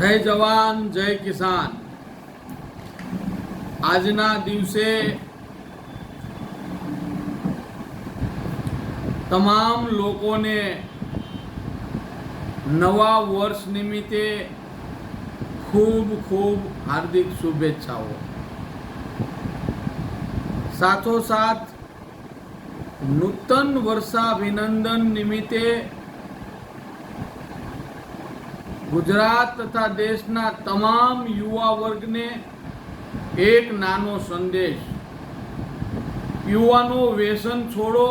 જય જવાન, જય કિસાન. આજના દિવસે તમામ લોકોને નવા વર્ષ નિમિત્તે ખૂબ ખૂબ હાર્દિક શુભેચ્છાઓ. સાથોસાથ નૂતન વર્ષાભિનંદન નિમિત્તે ગુજરાત તથા દેશના તમામ યુવા વર્ગને એક નાનો સંદેશ. યુવાનો વ્યસન છોડો,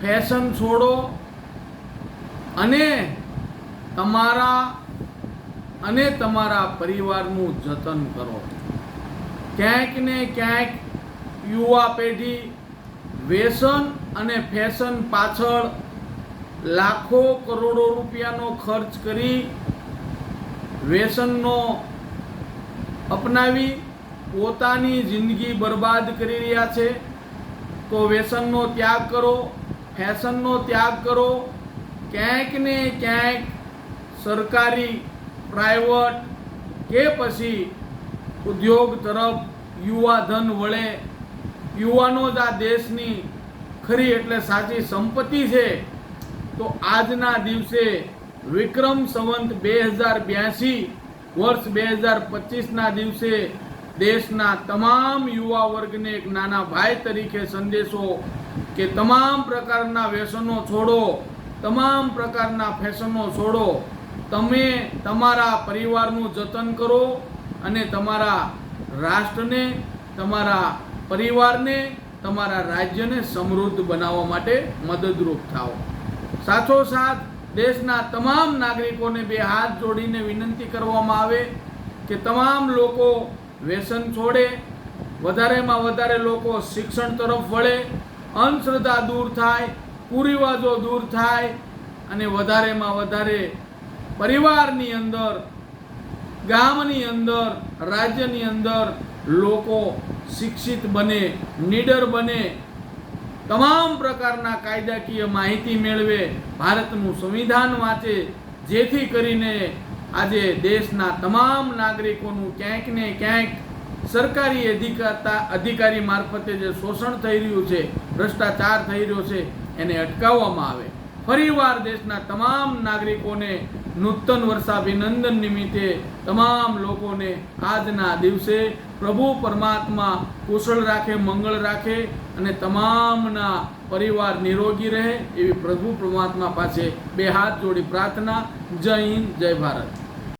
ફેશન છોડો અને તમારા અને તમારા પરિવારનું જતન કરો. ક્યાંક ને ક્યાંક યુવા પેઢી વ્યસન અને ફેશન પાછળ લાખો કરોડો રૂપિયાનો ખર્ચ કરી વ્યસનનો અપનાવી પોતાની જિંદગી બરબાદ કરી રહ્યા છે. તો વ્યસનનો ત્યાગ કરો, ફેશનનો ત્યાગ કરો. ક્યાંક ને ક્યાંક સરકારી, પ્રાઇવેટ કે પછી ઉદ્યોગ તરફ યુવા ધન વળે. યુવાનો જ આ દેશની ખરી એટલે સાચી સંપત્તિ છે. તો આજના દિવસે વિક્રમ સંવંત બે હજાર બ્યાસી વર્ષ બે હજાર પચીસના દિવસે દેશના તમામ યુવા વર્ગને એક નાના ભાઈ તરીકે સંદેશો કે તમામ પ્રકારના વ્યસનો છોડો, તમામ પ્રકારના ફેશનો છોડો. તમે તમારા પરિવારનું જતન કરો અને તમારા રાષ્ટ્રને, તમારા પરિવારને, તમારા રાજ્યને સમૃદ્ધ બનાવવા માટે મદદરૂપ થાઓ. સાથોસાથ દેશના તમામ નાગરિકોને બે હાથ જોડીને વિનંતી કરવામાં આવે કે તમામ લોકો વ્યસન છોડે, વધારેમાં વધારે લોકો શિક્ષણ તરફ વળે, અંધશ્રદ્ધા દૂર થાય, કુરિવાજો દૂર થાય અને વધારેમાં વધારે પરિવારની અંદર, ગામની અંદર, રાજ્યની અંદર લોકો શિક્ષિત બને, નીડર બને તમામ પ્રકારના કાયદાકીય માહિતી મેળવે ભારતનું સંવિધાન વાંચે, જેથી કરીને આજે દેશના તમામ નાગરિકોનું ક્યાંક ને ક્યાંક સરકારી અધિકારતા, અધિકારી મારફતે જે શોષણ થઈ રહ્યું છે, ભ્રષ્ટાચાર થઈ રહ્યો છે, એને અટકાવવામાં આવે. ફરીવાર દેશના તમામ નાગરિકોને નૂતન વર્ષાભિનંદન નિમિત્તે તમામ લોકોને આજના દિવસે પ્રભુ પરમાત્મા કુશળ રાખે, મંગળ રાખે અને તમામના પરિવાર નિરોગી રહે એવી પ્રભુ પરમાત્મા પાસે બે હાથ જોડી પ્રાર્થના. જય હિન્દ, જય ભારત.